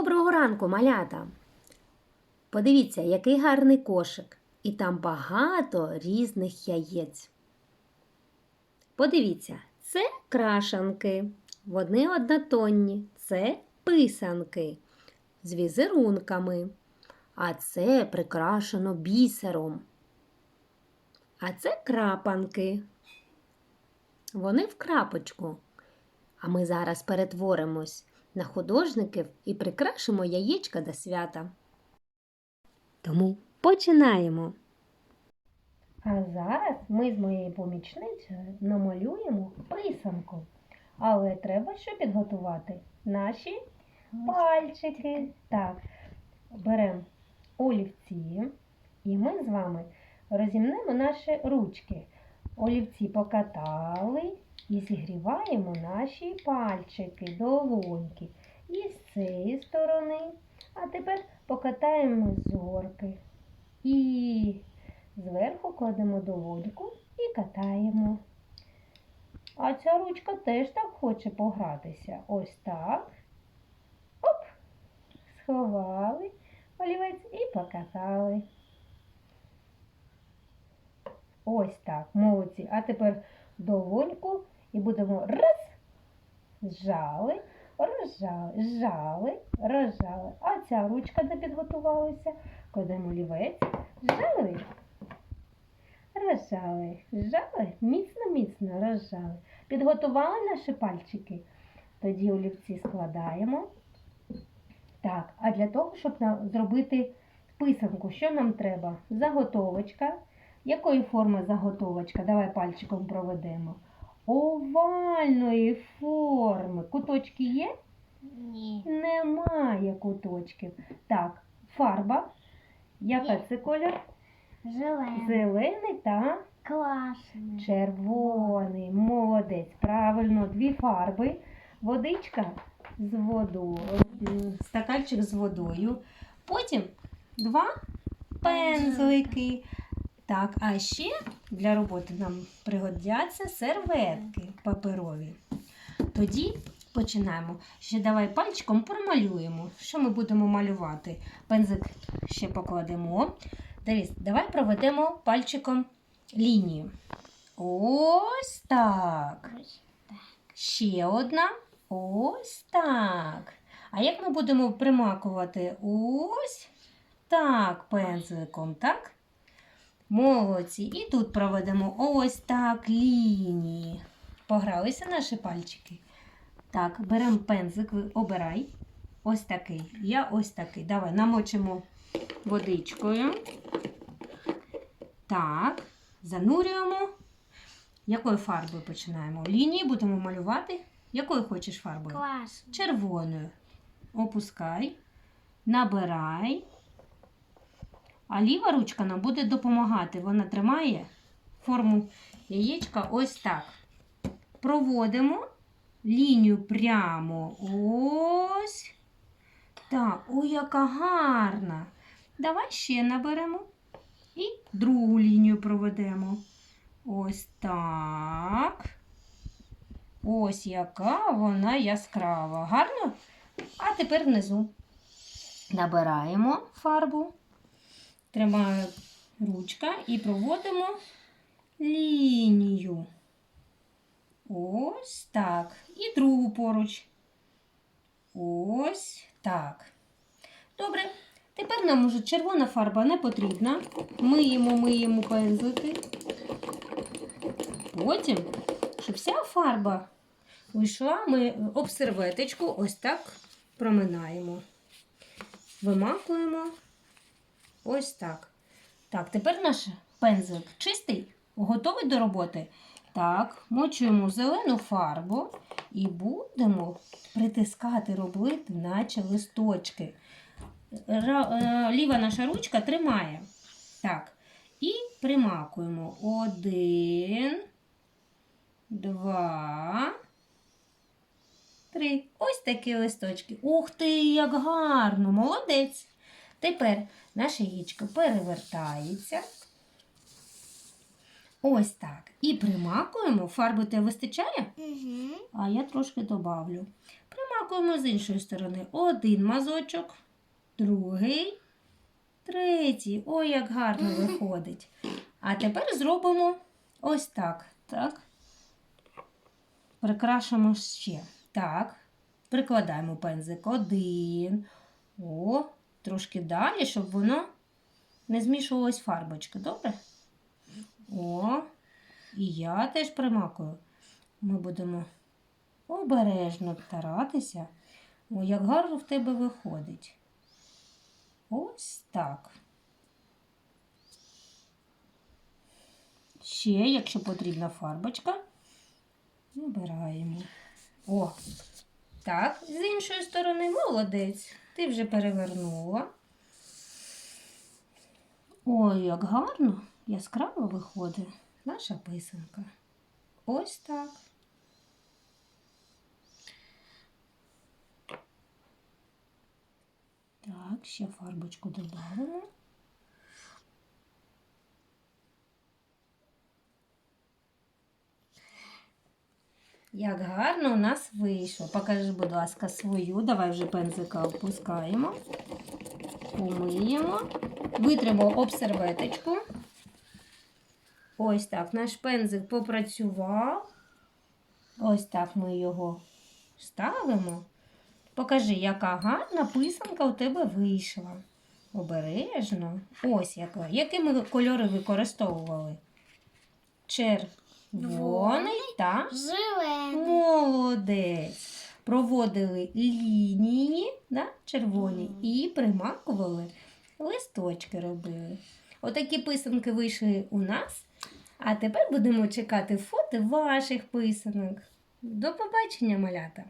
Доброго ранку, малята! Подивіться, який гарний кошик, і там багато різних яєць. Подивіться, це крашанки, вони однотонні, це писанки з візерунками, а це прикрашено бісером. А це крапанки. Вони в крапочку. А ми зараз перетворимось на художників і прикрашимо яєчка до свята. Тому починаємо. А зараз ми з моєю помічницею намалюємо писанку. Але треба що підготувати? Наші пальчики. Так, беремо олівці і ми з вами розімнемо наші ручки. Олівці покатали і зігріваємо наші пальчики, долоньки. І з цієї сторони. А тепер покатаємо зорки. І зверху кладемо долоньку і катаємо. А ця ручка теж так хоче погратися. Ось так. Оп! Сховали олівець і покатали. Ось так, молодці. А тепер долоньку і будемо раз, зжали, розжали, зжали, розжали. А ця ручка не підготувалася. Кладемо олівець, зжали, розжали, зжали, міцно-міцно розжали. Підготували наші пальчики. Тоді олівці складаємо. Так, а для того, щоб зробити писанку, що нам треба? Заготовочка. Якої форми заготовочка? Давай пальчиком проведемо. Овальної форми. Куточки є? Ні. Немає куточків. Так, фарба. Яка Є. це колір? Зелений. Зелений та Класний. червоний. Молодець. Правильно, дві фарби. Водичка з водою, стаканчик з водою. Потім два пензлики. Так, а ще для роботи нам пригодяться серветки паперові. Тоді починаємо. Ще давай пальчиком промалюємо. Що ми будемо малювати? Пензик ще покладемо. Дивись, давай проведемо пальчиком лінію. Ось так. Ще одна. Ось так. А як ми будемо примакувати? Ось так, пензликом, так? Молодці. І тут проведемо ось так лінії. Погралися наші пальчики. Так, беремо пензик, обирай. Ось такий. Я ось такий. Давай намочимо водичкою. Так, занурюємо. Якою фарбою починаємо? Лінії будемо малювати. Якою хочеш фарбою? Класний. Червоною. Опускай, набирай. А ліва ручка нам буде допомагати. Вона тримає форму яєчка ось так. Проводимо лінію прямо. Ось. Так, ой, яка гарна. Давай ще наберемо. І другу лінію проведемо. Ось так. Ось яка вона яскрава. Гарно? А тепер внизу. Набираємо фарбу, тримає ручка і проводимо лінію. Ось так. І другу поруч. Ось так. Добре. Тепер нам уже червона фарба не потрібна. Миємо, миємо пензлики. Потім, щоб вся фарба вийшла, ми об серветочку ось так проминаємо. Вимакуємо ось так. Так, тепер наш пензлик чистий, готовий до роботи. Так, мочуємо зелену фарбу і будемо притискати, робити, наче листочки. Е, Ліва наша ручка тримає. Так. І примакуємо. Один, два, три. Ось такі листочки. Ух ти, як гарно! Молодець! Тепер наше яєчко перевертається. Ось так. І примакуємо. Фарби тебе вистачає? Угу. А я трошки добавлю. Примакуємо примакуємо з іншої сторони. Один мазочок, другий, третій. Ой, як гарно виходить. А тепер зробимо ось так. Так. Прикрашимо ще. Так. Прикладаємо пензик один. О, трошки далі, щоб воно не змішувалось фарбочки. Добре? О, і я теж примакую. Ми будемо обережно старатися. О, як гарно в тебе виходить. Ось так. Ще, якщо потрібна фарбочка, набираємо. О, так, з іншої сторони, молодець. Ти вже перевернула. Ой, як гарно, яскраво виходить наша писанка. Ось так. Так, ще фарбочку додамо. Як гарно у нас вийшло. Покажи, будь ласка, свою. Давай вже пензика опускаємо. Помиємо. Витримо об серветочку. Ось так. Наш пензик попрацював. Ось так ми його ставимо. Покажи, яка гарна писанка у тебе вийшла. Обережно. Ось яка. Які ми кольори використовували? Червоний та Зелений. молодець. Проводили лінії да, червоні і примакували, листочки робили. Отакі писанки вийшли у нас. А тепер будемо чекати фото ваших писанок. До побачення, малята!